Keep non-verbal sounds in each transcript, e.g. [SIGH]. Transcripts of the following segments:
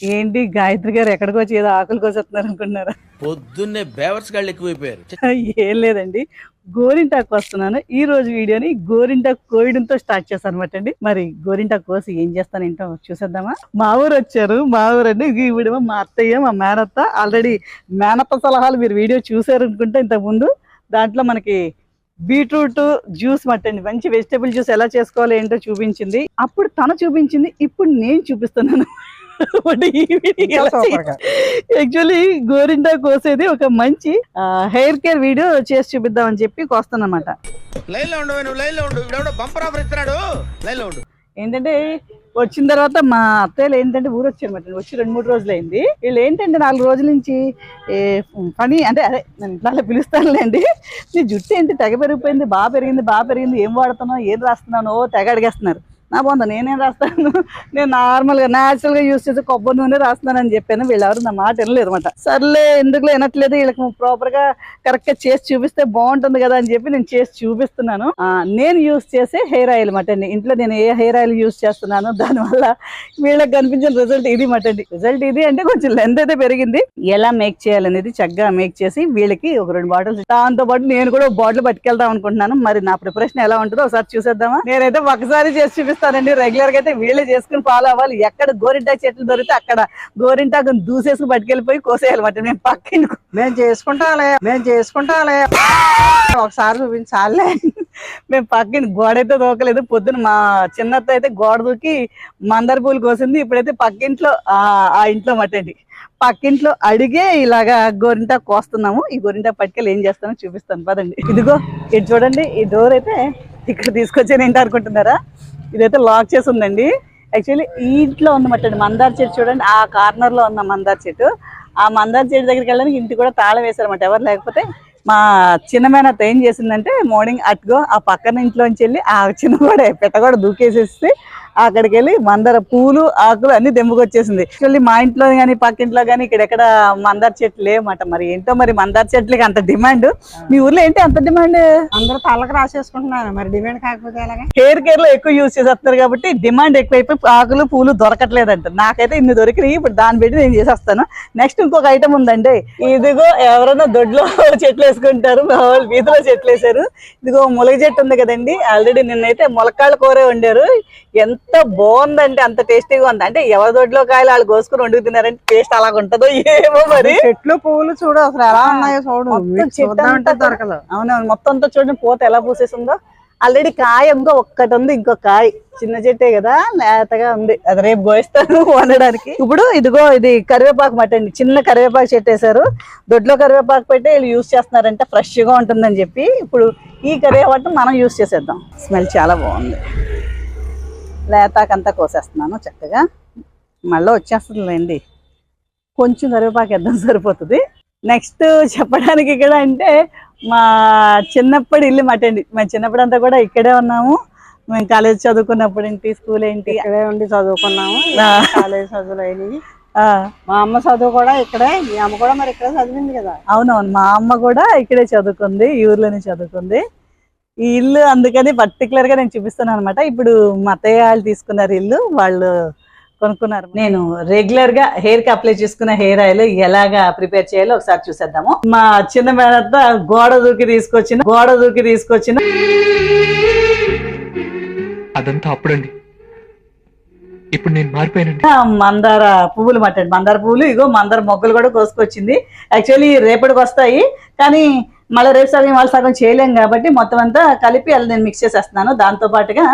ఏంటి గాయత్రి గారు ఎక్కడికి వచ్చి ఏదో ఆకులు కోసేస్తున్నారు అనుకుంటున్నారా? పొద్దున్నే బేవర్స్ గాళ్ళు ఎక్కువైపోయారు. ఏం లేదండి. గోరింటాకు వస్తున్నాను. ఈ రోజు వీడియోని గోరింటాకు కోయడంతో స్టార్ట్ చేస్తాను అనమాట అండి. మరి గోరింటాకు కోసి ఏం చేస్తాను ఏంటో చూసేద్దామా? మా ఊరు వచ్చారు. మా ఊరు అండి ఇవిడేమో మా అత్తయ్య మా మేనత్త ఆల్రెడీ మేనత్త సలహాలు మీరు వీడియో చూసారు అనుకుంటే ఇంతకు ముందు దాంట్లో మనకి బీట్రూట్ జ్యూస్ మట్టండి మంచి వెజిటేబుల్ జ్యూస్ ఎలా చేసుకోవాలి ఏంటో చూపించింది. అప్పుడు తను చూపించింది. ఇప్పుడు నేను చూపిస్తున్నాను. యాక్చువల్లీ గోరింటా కోసేది ఒక మంచి హెయిర్ కేర్ వీడియో చేసి చూపిద్దామని చెప్పి కోస్తానమాట లైన్లో ఉండు నువ్వు లైన్లో ఉండు ఇవిడెవడో బంపర్ ఆఫర్ ఇస్తున్నాడు. లైన్లో ఉండు. ఏంటంటే వచ్చిన తర్వాత మా అత్తయ్యలు ఏంటంటే ఊరు వచ్చారన్నమాట వచ్చి రెండు మూడు రోజులు అయింది వీళ్ళు ఏంటంటే నాలుగు రోజుల నుంచి ఏ, పని అంటే అదే నేను ఇట్లా పిలుస్తానులేండి నీ జుట్టు ఏంటి తెగ పెరిగిపోయింది బాగా పెరిగింది బాగా పెరిగింది ఏం వాడుతున్నావు ఏం రాస్తున్నాను ఓ తెగ అడిగేస్తున్నారు. నా బాగుంది నేనేం రాస్తాను? నేను నార్మల్గా న్యాచురల్గా యూస్ చేసే కొబ్బరి నూనె రాస్తున్నానని చెప్పాను. వీళ్ళెవరు నా మాట వినలేదు అనమాట సర్లే ఎందుకు వినట్లేదు వీళ్ళకి ప్రాపర్గా కరెక్ట్గా చేసి చూపిస్తే బాగుంటుంది కదా అని చెప్పి నేను చేసి చూపిస్తున్నాను. ఆ, నేను యూస్ చేసే హెయిర్ ఆయిల్ మటండి ఇంట్లో నేను ఏ హెయిర్ ఆయిల్ యూస్ చేస్తున్నాను దానివల్ల వీళ్ళకి కనిపించిన రిజల్ట్ ఇది మటండి రిజల్ట్ ఇది అంటే కొంచెం లెంత్ అయితే పెరిగింది. ఎలా మేక్ చేయాలనేది చక్కగా మేక్ చేసి వీళ్ళకి ఒక రెండు బాటిల్స్ దాంతో పాటు నేను కూడా ఒక బాటిల్ పట్టుకెళ్దాం అనుకుంటున్నాను. మరి నా ప్రిపరేషన్ ఎలా ఉంటుందో ఒకసారి చూసేద్దామా? నేనైతే ఒకసారి చేసి చూపిస్తానండి రెగ్యులర్గా అయితే వీళ్ళే చేసుకుని ఫాలో అవ్వాలి. ఎక్కడ గోరింటాకు చెట్లు దొరికితే అక్కడ గోరింటాకు దూసేసుకుని పట్టుకెళ్ళిపోయి కోసేయాలన్నమాట మేము పక్కన మేము చేసుకుంటాలే. మేము చేసుకుంటాలే. ఒకసారి చూపించాలే మేము పక్కన గోడ అయితే దూకలేదు పొద్దున మా చిన్నత్త అయితే గోడ దూకి మందార పూలు కోసింది. ఇప్పుడైతే పక్కింట్లో ఆ ఆ ఇంట్లో మట్టండి పక్కింట్లో అడిగే ఇలాగా గోరింటా కోస్తున్నాము. ఈ గోరింటా పట్టుకెళ్ళి ఏం చేస్తానో చూపిస్తాను. పదండి. ఇదిగో ఇది చూడండి. ఈ డోర్ అయితే ఇక్కడ తీసుకొచ్చాను ఏంటి అనుకుంటున్నారా? ఇదైతే లాక్ చేసి ఉందండి. యాక్చువల్లీ ఈ ఇంట్లో ఉందన్నమాట మందార చెట్టు చూడండి. ఆ కార్నర్లో ఉన్న మందార చెట్టు. ఆ మందార చెట్టు దగ్గరికి వెళ్ళడానికి ఇంటి కూడా తాళం వేశారన్నమాట. ఎవరు లేకపోతే మా చిన్న మేనత్త ఏం చేసిందంటే మార్నింగ్ అట్గో ఆ పక్కన ఇంట్లోంచి వెళ్ళి ఆ చిన్న కూడా పెట్ట కూడా దూకేసేసి అక్కడికి వెళ్ళి మందార పూలు ఆకులు అన్ని దెంపుకొచ్చేసింది యాక్చువల్లీ మా ఇంట్లో కానీ పక్కింట్లో కానీ ఇక్కడ ఎక్కడ మందార చెట్లు లేవన్నమాట. మరి ఏంటో మరి మందార చెట్లకి అంత డిమాండ్? మీ ఊర్లో ఏంటి అంత డిమాండ్? అందరూ తలకు రాసేసుకుంటున్నారు. మరి డిమాండ్ కాకపోతే ఎలాగా? హెయిర్ కేర్లో ఎక్కువ యూజ్ చేసేస్తున్నారు కాబట్టి డిమాండ్ ఎక్కువైపోయి ఆకులు పూలు దొరకట్లేదంట. నాకైతే ఇన్ని దొరికినాయి ఇప్పుడు దాన్ని పెట్టి నేను చేసేస్తాను. నెక్స్ట్ ఇంకొక ఐటమ్ ఉందండి. ఇదిగో ఎవరైనా దొడ్లో [LAUGHS] చెట్లు వేసుకుంటారు. వాళ్ళు వీధిలో చెట్లు వేసారు ఇదిగో ములగ చెట్టు ఉంది కదండి. ఆల్రెడీ నిన్నైతే మొలకాళ్ళ కూర వండారు. ఎంత బాగుందంటే అంత టేస్టీగా ఉంది. అంటే ఎవరి దొడ్లో కాయలు వాళ్ళు కోసుకుని వండుకు తిన్నారంటే టేస్ట్ అలాగ ఉంటుందో ఏమో మరి. చెట్లు పువ్వులు చూడు అసలు ఎలా ఉన్నాయో చూడు. అవునవును మొత్తం అంతా చూడండి పూత ఎలా పూసేసిందో. ఆల్రెడీ కాయ ఇంకో ఒక్కటి ఉంది ఇంకో కాయ. చిన్న చెట్టే కదా లేతగా ఉంది. అది రేపు కోయిస్తాను వండడానికి. ఇప్పుడు ఇదిగో ఇది కరివేపాకు మట్టండి చిన్న కరివేపాకు చెట్టు వేశారు. దొడ్లో కరివేపాకు పెట్టి వీళ్ళు యూస్ చేస్తున్నారంటే ఫ్రెష్గా ఉంటుందని చెప్పి ఇప్పుడు ఈ కరివేపాకు మనం యూస్ చేసేద్దాం. స్మెల్ చాలా బాగుంది. లేతాకంతా కోసేస్తున్నాను చక్కగా. మళ్ళీ వచ్చేస్తుందిలేండి. కొంచెం కరివేపాకు వేద్దాం [LAUGHS] సరిపోతుంది. నెక్స్ట్ చెప్పడానికి ఇక్కడ అంటే మా చిన్నప్పటి ఇల్లు మటండి మా చిన్నప్పుడు అంతా కూడా ఇక్కడే ఉన్నాము. మేము కాలేజ్ చదువుకున్నప్పుడు ఏంటి స్కూల్ ఏంటి? ఇక్కడే ఉండి చదువుకున్నాము. కాలేజ్ చదువులు అయినవి ఆ, మా అమ్మ చదువు కూడా ఇక్కడే మీ అమ్మ కూడా మరి ఇక్కడే చదివింది కదా. అవునవును మా అమ్మ కూడా ఇక్కడే చదువుకుంది ఈ ఊర్లోనే చదువుకుంది. ఈ ఇల్లు అందుకని పర్టికులర్గా నేను చూపిస్తున్నాను అనమాట ఇప్పుడు మా అత్తయ్య వాళ్ళు తీసుకున్నారు ఇల్లు వాళ్ళు కొనుక్కున్నారు. నేను రెగ్యులర్గా హెయిర్కి అప్లై చేసుకున్న హెయిర్ ఆయిల్ ఎలాగా ప్రిపేర్ చేయాలో ఒకసారి చూసేద్దాము. మా చిన్న మేనత్త గోడ దూకి తీసుకొచ్చిన గోడ దూకి తీసుకొచ్చిన. అదంతా అప్పుడండి. ఇప్పుడు నేను మారిపోయానండి. మందార పువ్వులు మట్టండి మందార పువ్వులు ఇగో మందార మొగ్గలు కూడా కోసుకొచ్చింది. యాక్చువల్లీ రేపటికి వస్తాయి. కానీ మళ్ళీ రేపు సగం వాళ్ళు సగం చేయలేం కాబట్టి మొత్తం అంతా కలిపి అలా నేను మిక్స్ చేసేస్తున్నాను. దాంతో పాటుగా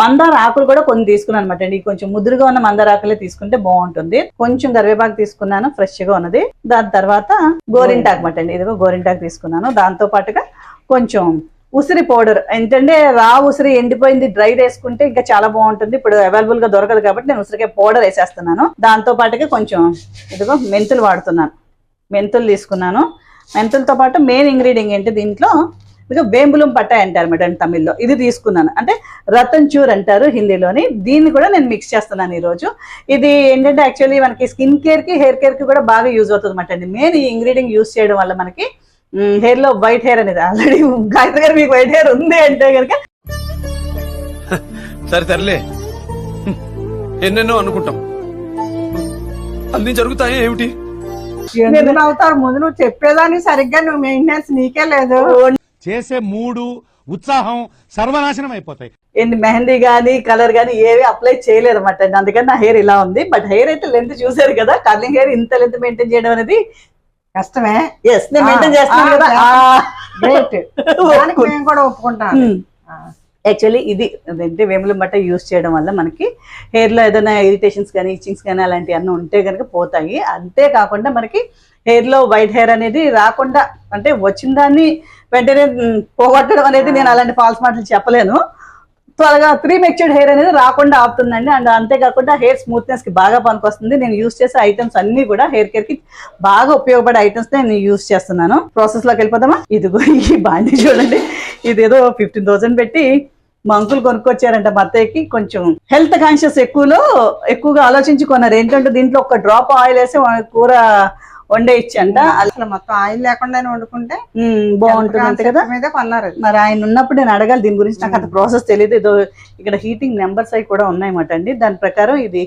మందార ఆకులు కూడా కొన్ని తీసుకున్నాను అనమాట అండి. కొంచెం ముదురుగా ఉన్న మందార ఆకులే తీసుకుంటే బాగుంటుంది. కొంచెం కరివేపాకు తీసుకున్నాను ఫ్రెష్గా ఉన్నది. దాని తర్వాత గోరింటాకు అనమాట అండి. ఇదిగో గోరింటాకు తీసుకున్నాను. దాంతో పాటుగా కొంచెం ఉసిరి పౌడర్. ఏంటంటే రా ఉసిరి ఎండిపోయింది డ్రై వేసుకుంటే ఇంకా చాలా బాగుంటుంది. ఇప్పుడు అవైలబుల్గా దొరకదు కాబట్టి నేను ఉసిరికే పౌడర్ వేసేస్తున్నాను. దాంతో పాటుగా కొంచెం ఇదిగో మెంతులు వాడుతున్నాను. మెంతులు తీసుకున్నాను. మెంతులతో పాటు మెయిన్ ఇంగ్రీడియంట్ ఏంటి దీంట్లో? మీకు వేంబులం పట్టాయి అంటారు మేడం తమిళ్ళో. ఇది తీసుకున్నాను. అంటే రతన్ చూర్ అంటారు హిందీలోని. దీన్ని కూడా నేను మిక్స్ చేస్తున్నాను ఈరోజు. ఇది ఏంటంటే యాక్చువల్లీ మనకి స్కిన్ కేర్కి హెయిర్ కేర్కి కూడా బాగా యూజ్ అవుతుంది అనమాట అండి. మెయిన్ ఈ ఇంగ్రీడియంట్ యూజ్ చేయడం వల్ల మనకి హెయిర్లో వైట్ హెయిర్ అనేది ఆల్రెడీ [LAUGHS] గాయత్రి గారు మీకు వైట్ హెయిర్ ఉంది అంటే కనుక. [LAUGHS] సరే సర్లే. ఎన్నెన్నో అనుకుంటాం. అన్ని జరుగుతాయి ఏమిటి? ఎందుకు? నవ్వుతారు? ముందు నువ్వు చెప్పేదాన్ని సరిగ్గా నువ్వు మెయింటెనెన్స్ నీకే లేదు. చేసే మూడు ఉత్సాహం సర్వనాశనం అయిపోతాయి. ఏంటి మెహందీ గానీ కలర్ గానీ ఏవి అప్లై చేయలేదు అనమాట అందుకని నా హెయిర్ ఇలా ఉంది. బట్ హెయిర్ అయితే లెంత్ చూసారు కదా కర్లింగ్ హెయిర్ ఇంత లెంత్ మెయింటైన్ చేయడం అనేది కష్టమే. ఎస్ నేను మెయింటైన్ ఆ, కదా. మేము [LAUGHS] కూడా ఒప్పుకుంటాం యాక్చువల్లీ ఇది అదేంటి వేముల బట్ట యూస్ చేయడం వల్ల మనకి హెయిర్లో లో ఏదైనా ఇరిటేషన్స్ కానీ ఇచ్చింగ్స్ కానీ అలాంటివి అన్నీ ఉంటే కనుక పోతాయి. అంతేకాకుండా మనకి హెయిర్లో లో వైట్ హెయిర్ అనేది రాకుండా అంటే వచ్చిన దాన్ని వెంటనే పోగొట్టడం అనేది నేను అలాంటి ఫాల్స్ మాటలు చెప్పలేను. త్వరగా ప్రీ మెచ్యూర్డ్ హెయిర్ అనేది రాకుండా ఆపుతుందండి. అండ్ అంతేకాకుండా హెయిర్ స్మూత్నెస్కి బాగా పనికొస్తుంది. నేను యూస్ చేసే ఐటమ్స్ అన్ని కూడా హెయిర్ కేర్కి బాగా ఉపయోగపడే ఐటమ్స్ నేను యూస్ చేస్తున్నాను. ప్రాసెస్లోకి వెళ్ళిపోదామా? ఇదిగో ఈ బాండి చూడండి. ఇదేదో ఫిఫ్టీన్ థౌసండ్ పెట్టి మా అంకుల్ కొనుక్కొచ్చారంట మా అత్తయ్యకి. కొంచెం హెల్త్ కాన్షియస్ ఎక్కువలో ఎక్కువగా ఆలోచించి కొన్నారు ఏంటంటే దీంట్లో ఒక డ్రాప్ ఆయిల్ వేసి కూర వండేయచ్చంట. అసలు మొత్తం ఆయిల్ లేకుండానే వండుకుంటే బాగుంటుంది అంతే కదా. మీద కొన్నారు. మరి ఆయన ఉన్నప్పుడు నేను అడగాలి దీని గురించి. నాకు అంత ప్రాసెస్ తెలియదు ఏదో ఇక్కడ హీటింగ్ నెంబర్స్ అవి కూడా ఉన్నాయన్నమాట అండి. దాని ప్రకారం ఇది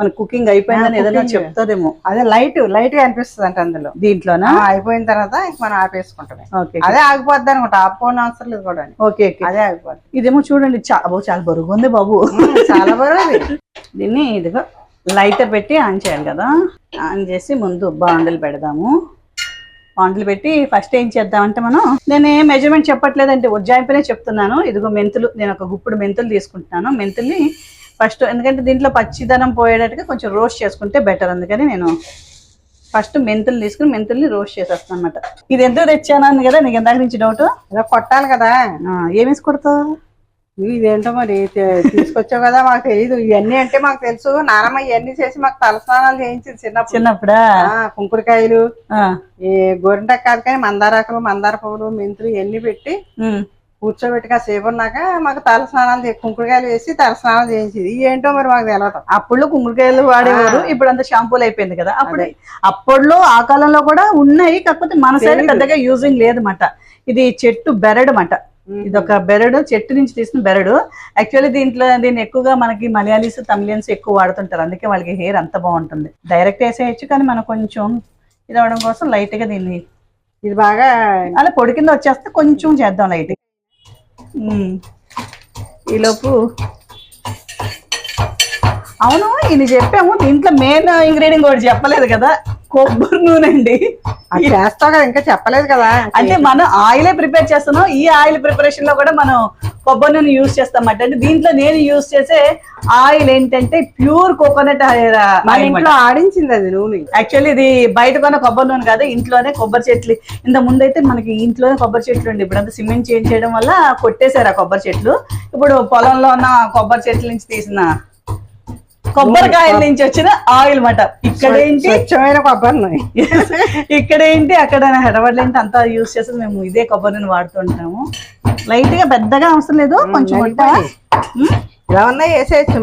మన కుకింగ్ అయిపోయిందని ఏదైనా. చెప్తారేమో. అదే లైట్ లైట్గా అనిపిస్తుంది అంటే అందులో. దీంట్లోనా? ఆ, అయిపోయిన తర్వాత మనం ఆపేసుకుంటామే. ఓకే అదే ఆగిపోద్ది అనమాట ఆపుకోని అవసరం లేదు కూడా ఓకే అదే ఆగిపోద్ది. ఇదేమో చూడండి చా అబ్బో, చాలా బరువు ఉంది బాబు. చాలా బరువు. దీన్ని ఇదిగో లైటర్ పెట్టి ఆన్ చేయాలి కదా. ఆన్ చేసి ముందు బాండలు పెడదాము. బాండలు పెట్టి ఫస్ట్ ఏం చేద్దామంటే మనం నేను ఏ మెజర్మెంట్ చెప్పట్లేదంటే ఉజ్జాయింపునే చెప్తున్నాను. ఇదిగో మెంతులు నేను ఒక గుప్పుడు మెంతులు తీసుకుంటున్నాను. మెంతుల్ని ఫస్ట్ ఎందుకంటే దీంట్లో పచ్చిదనం పోయేటట్టుగా కొంచెం రోస్ట్ చేసుకుంటే బెటర్ అందుకని నేను ఫస్ట్ మెంతులు తీసుకుని మెంతుల్ని రోస్ట్ చేసేస్తాను అనమాట ఇది ఎందుకు తెచ్చాను కదా నీకు ఎందాక నుంచి డౌట్ ఏదో కొట్టాలి కదా. ఏమేసి కొడతావు? ఇదేంటో మరి తీసుకొచ్చావు కదా మాకు తెలియదు ఇవన్నీ అంటే మాకు తెలుసు. నానమ్మ ఇవన్నీ చేసి మాకు తలస్నానాలు చేయించింది చిన్నప్పుడు. చిన్నప్పుడా? కుంకుడుకాయలు ఆ, ఈ గోరింటాకు కాదు కానీ మందారాకులు మందార పువ్వులు మెంతులు ఇవన్నీ పెట్టి ఉమ్. కూర్చోబెట్టి కాసేపు ఉన్నాక మాకు తల స్నానాలు కుంకుడుకాయలు వేసి తల స్నానాలు చేయించింది. ఇవి ఏంటో మరి మాకు తెలియదు అప్పుడు కుంకుడుకాయలు వాడేవారు. ఇప్పుడు అంతా షాంపూలు అయిపోయింది కదా. అప్పుడు. అప్పట్లో ఆ కాలంలో కూడా ఉన్నాయి కాకపోతే మన సైడ్. పెద్దగా యూజింగ్ లేదన్నమాట. ఇది చెట్టు బెరడు మాట ఇది ఒక బెరడు చెట్టు నుంచి తీసిన బెరడు. యాక్చువల్లీ దీంట్లో దీన్ని ఎక్కువగా మనకి మలయాళీస్ తమిళియన్స్ ఎక్కువ వాడుతుంటారు. అందుకే వాళ్ళకి హెయిర్ అంత బాగుంటుంది. డైరెక్ట్ వేసేయచ్చు కానీ మనం కొంచెం ఇది అవడం కోసం లైట్గా దీన్ని ఇది బాగా అలా పొడి కింద వచ్చేస్తే కొంచెం చేద్దాం లైట్ ఈలోపు అవును ఇది చెప్పాము. దీంట్లో మెయిన్ ఇంగ్రీడియంట్ కూడా చెప్పలేదు కదా. కొబ్బరి నూనె అండి. అది చేస్తావు కదా ఇంకా చెప్పలేదు కదా. అంటే మనం ఆయిలే ప్రిపేర్ చేస్తున్నాం. ఈ ఆయిల్ ప్రిపరేషన్లో కూడా మనం కొబ్బరి నూనె యూస్ చేస్తాం అంటే దీంట్లో నేను యూస్ చేసే ఆయిల్ ఏంటంటే ప్యూర్ కోకోనట్ మన ఇంట్లో ఆడించింది అది నూనె. యాక్చువల్లీ ఇది బయట కొన్న కొబ్బరి నూనె కాదు ఇంట్లోనే కొబ్బరి చెట్లు. ఇంత ముందు అయితే మనకి ఇంట్లోనే కొబ్బరి చెట్లు ఉండి. ఇప్పుడు అంతా సిమెంట్ చేంజ్ చేయడం వల్ల కొట్టేశారు ఆ కొబ్బరి చెట్లు. ఇప్పుడు పొలంలో ఉన్న కొబ్బరి చెట్ల నుంచి తీసిన కొబ్బరికాయల నుంచి వచ్చిన ఆయిల్ మాట. ఇక్కడ ఏంటి స్వచ్ఛమైన కొబ్బరి నూనె. ఇక్కడ ఏంటి అక్కడ ఏంటి అంతా యూస్ చేసేది మేము ఇదే కొబ్బరి నూనె వాడుతుంటాము. లైట్గా పెద్దగా అవసరం లేదు కొంచెం ఇలా ఉన్నాయి వేసేయచ్చు.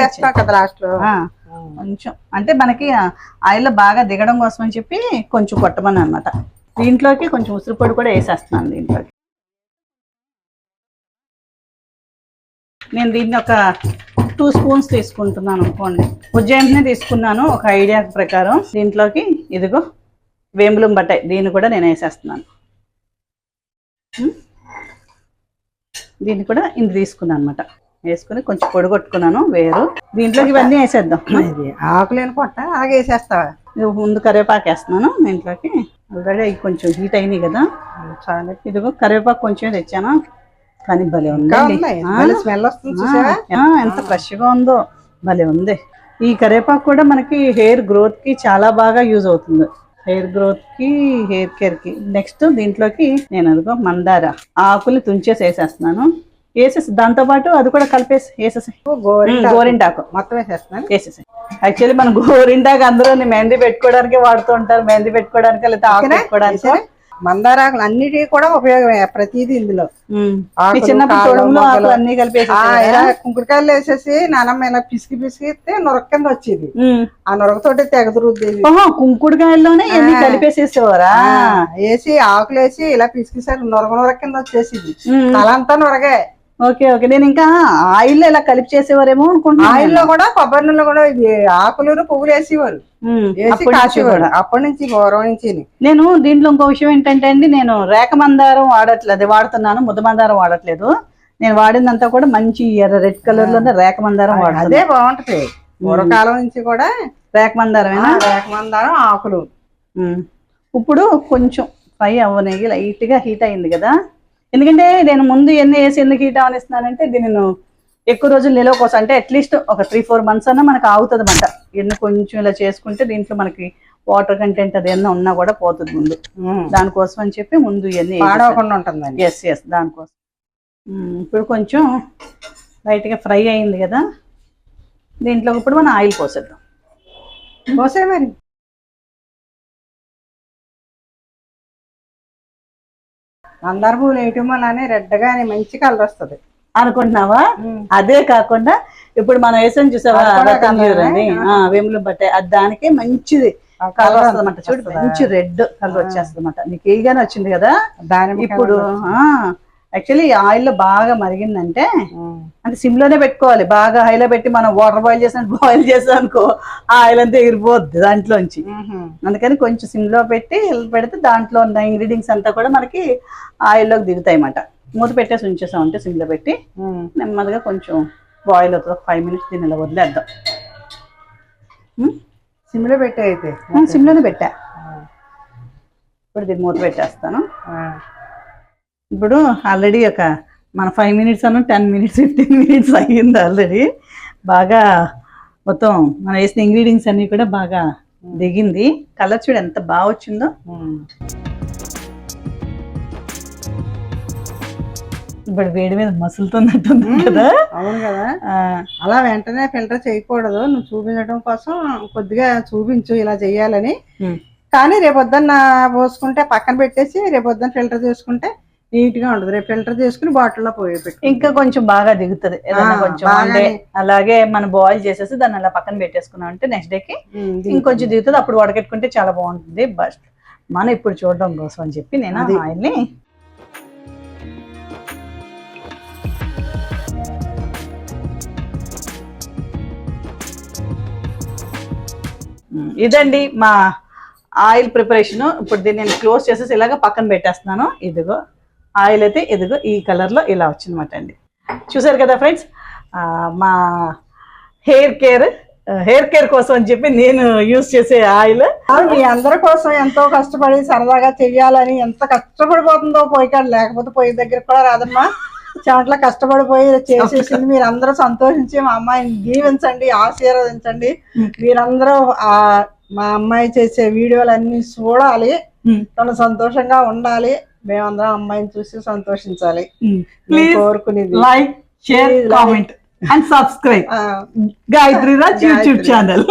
చేస్తాం కదా లాస్ట్లో కొంచెం. అంటే మనకి ఆయిల్ బాగా దిగడం కోసం అని చెప్పి కొంచెం కొట్టమని అనమాట దీంట్లోకి కొంచెం ఉసిరి పొడి కూడా వేసేస్తున్నాను దీంట్లోకి. నేను దీన్ని ఒక టూ స్పూన్స్ తీసుకుంటున్నాను అనుకోండి. ఉజ్జాయింపునే తీసుకున్నాను ఒక ఐడియా ప్రకారం. దీంట్లోకి ఇదిగో వేములం బట్టాయి దీన్ని కూడా నేను వేసేస్తున్నాను. దీన్ని కూడా ఇంత తీసుకున్నాను అనమాట వేసుకుని కొంచెం పొడి కొట్టుకున్నాను వేరు. దీంట్లోకి ఇవన్నీ వేసేద్దాం. ఇది ఆకులేని పొట్ట ఇది ముందు కరివేపాకు వేస్తున్నాను దీంట్లోకి. ఆల్రెడీ కొంచెం హీట్ అయినాయి కదా. చాలా. ఇదిగో కరివేపాకు కొంచెం తెచ్చాను. కానీ భలే భలే స్మెల్ వస్తుంది ఎంత ఫ్రెష్గా ఉందో భలే ఉంది. ఈ కరివేపాకు కూడా మనకి హెయిర్ గ్రోత్కి చాలా బాగా యూజ్ అవుతుంది. హెయిర్ గ్రోత్కి హెయిర్ కేర్కి నెక్స్ట్ దీంట్లోకి నేను అదిగో మందార ఆకులు తుంచేసి వేసేస్తున్నాను వేసేసి దాంతో పాటు అది కూడా కలిపేసి వేసేసి గోరింటాకు. మొత్తం వేసేస్తున్నాను. వేసేసాయి. యాక్చువల్లీ మన గోరింటాకు అందరూ మెహందీ పెట్టుకోవడానికి వాడుతూ ఉంటారు. మెహందీ పెట్టుకోవడానికి లేకపోతే ఆకు? పెట్టుకోవడానికి? మందారాకులు అన్నిటికీ కూడా ఉపయోగమే ప్రతిదీ ఇందులో. అన్ని ఇలా కుంకుడుకాయలు వేసేసి నానమ్మ ఇలా పిసికి పిసికితే నొరక కింద వచ్చేది. ఆ నొరకతోటి తెగదు రుద్దేది ఓహో కుంకుడుకాయల్లోనే. కలిపేసేసేవారా? వేసి ఆకులు వేసి ఇలా పిసికిసారి నొరగ నొరక కింద వచ్చేసింది. ఉమ్. తలంతా నొరగే ఓకే ఓకే. నేను ఇంకా ఆయిల్ ఇలా కలిపి చేసేవారేమో అనుకుంటున్నాను ఆయిల్లో కూడా కొబ్బరి నూనెలో కూడా ఇది ఆకులు పువ్వులు వేసేవారు. వేసి అప్పటి నుంచి కాసేవారు. అప్పటి నుంచి పూర్వం నుంచి నేను దీంట్లో ఇంకో విషయం ఏంటంటే అండి నేను రేఖ మందారం వాడట్లేదు అది వాడుతున్నాను ముద్ద మందారం వాడట్లేదు. నేను వాడిందంతా కూడా మంచి ఎర్ర రెడ్ కలర్లోనే రేఖ మందారం అదే వాడుతుంది బాగుంటది. పూర్వకాలం నుంచి కూడా రేఖ మందారమేనా రేఖమందారం ఆకులు. ఉమ్. ఇప్పుడు కొంచెం ఫ్రై అవ్వనేగి లైట్గా హీట్ అయింది కదా. ఎందుకంటే నేను ముందు ఎన్ని వేసి ఎందుకు హీట్ అవనిస్తున్నానంటే దీన్ని నేను ఎక్కువ రోజులు నిలవ కోసం అంటే అట్లీస్ట్ ఒక త్రీ ఫోర్ మంత్స్ అన్నా మనకు ఆగుతుంది అనమాట ఎన్ని కొంచెం ఇలా చేసుకుంటే దీంట్లో మనకి వాటర్ కంటెంట్ అది ఏమన్నా ఉన్నా కూడా పోతుంది ముందు. దానికోసం అని చెప్పి ముందు ఇవన్నీ పాడవకుండా ఉంటుందండి. ఎస్ ఎస్ దానికోసం. ఇప్పుడు కొంచెం లైట్గా ఫ్రై అయింది కదా దీంట్లో ఇప్పుడు మనం ఆయిల్ పోసేద్దాం. పోసే మరి. మందార పువ్వులు వేయటం వల్లనే రెడ్గా మంచి కలర్ వస్తుంది. అనుకుంటున్నావా? అదే కాకుండా ఇప్పుడు మనం వేసాం చూసావా? అని? వేములు బట్ట అది దానికి మంచిది. కలర్ colour వస్తుంది అనమాట చూడు? మంచి రెడ్ కలర్ వచ్చేస్తుంది అనమాట నీకు ఏగానే వచ్చింది కదా? దానిమ్మ ఇప్పుడు యాక్చువల్లీ ఆయిల్లో బాగా మరిగిందంటే. అంటే సిమ్లోనే పెట్టుకోవాలి బాగా హైలో పెట్టి మనం వాటర్ బాయిల్ చేసినట్టు [LAUGHS] బాయిల్ చేసాం అనుకో ఆ ఆయిల్ అంతా ఎగిరిపోద్ది దాంట్లోంచి. అందుకని కొంచెం సిమ్లో పెట్టి పెడితే దాంట్లో ఉన్న ఇంగ్రీడియంట్స్ అంతా కూడా మనకి ఆయిల్లోకి దిగుతాయి అన్నమాట మూత పెట్టేసి ఉంచేసాం అంటే సిమ్లో పెట్టి మ్మ్. నెమ్మదిగా కొంచెం బాయిల్ అవుతుంది ఒక ఫైవ్ మినిట్స్ దీన్ని ఇలా వదిలేద్దాం సిమ్లో పెట్టే అయితే సిమ్లోనే పెట్టా ఇప్పుడు దీన్ని మూత పెట్టేస్తాను. ఇప్పుడు ఆల్రెడీ ఒక మన ఫైవ్ మినిట్స్ అన్న టెన్ మినిట్స్ ఫిఫ్టీన్ మినిట్స్ అయ్యింది ఆల్రెడీ బాగా మొత్తం మనం వేసిన ఇంగ్రీడియంట్స్ అన్నీ కూడా బాగా దిగింది. కలర్ చూడు ఎంత బాగా వచ్చిందో. మ్మ్. ఇప్పుడు వేడి మీద మసులుతున్నట్టుంది కదా. అవును కదా. అలా వెంటనే ఫిల్టర్ చేయకూడదు. నువ్వు చూపించడం కోసం కొద్దిగా చూపించు ఇలా చేయాలని. కానీ రేపొద్దున్న పోసుకుంటే పక్కన పెట్టేసి రేపొద్దున ఫిల్టర్ చేసుకుంటే నీట్గా ఉంటుంది. రేపు ఫిల్టర్ చేసుకుని బాటిల్లో పోయి ఇంకా కొంచెం బాగా దిగుతుంది. ఏదైనా కొంచెం. అంటే అలాగే మనం బాయిల్ చేసేసి దాన్ని అలా పక్కన పెట్టేసుకున్నాం అంటే నెక్స్ట్ డేకి. ఇంకొంచెం దిగుతుంది. అప్పుడు వడకెట్టుకుంటే చాలా బాగుంటుంది. బట్ మనం ఇప్పుడు చూడడం కోసం అని చెప్పి నేను. ఆయిల్ని ఉమ్, ఇదండి మా ఆయిల్ ప్రిపరేషన్. ఇప్పుడు దీన్ని నేను క్లోజ్ చేసేసి ఇలాగ పక్కన పెట్టేస్తున్నాను. ఇదిగో. ఆయిల్ అయితే ఇదిగో ఈ కలర్లో ఇలా వచ్చిందన్నమాట అండి. చూసారు కదా ఫ్రెండ్స్? మా హెయిర్ కేర్ హెయిర్ కేర్ కోసం అని చెప్పి నేను యూస్ చేసే ఆయిల్. మీ అందరి కోసం ఎంతో కష్టపడి సరదాగా చెయ్యాలని ఎంత కష్టపడిపోతుందో పోయికాడు లేకపోతే పొయ్యి దగ్గర కూడా రాదమ్మా. చెమట్ల కష్టపడిపోయి చేసేసింది మీరు అందరూ సంతోషించి మా అమ్మాయిని దీవించండి ఆశీర్వదించండి. మీరందరూ ఆ మా అమ్మాయి చేసే వీడియోలన్నీ చూడాలి. తను సంతోషంగా ఉండాలి. మేమందరం అమ్మాయిని చూసి సంతోషించాలి. కోరుకునేది. Like share. Comment and subscribe Gayatri Raj YouTube. Channel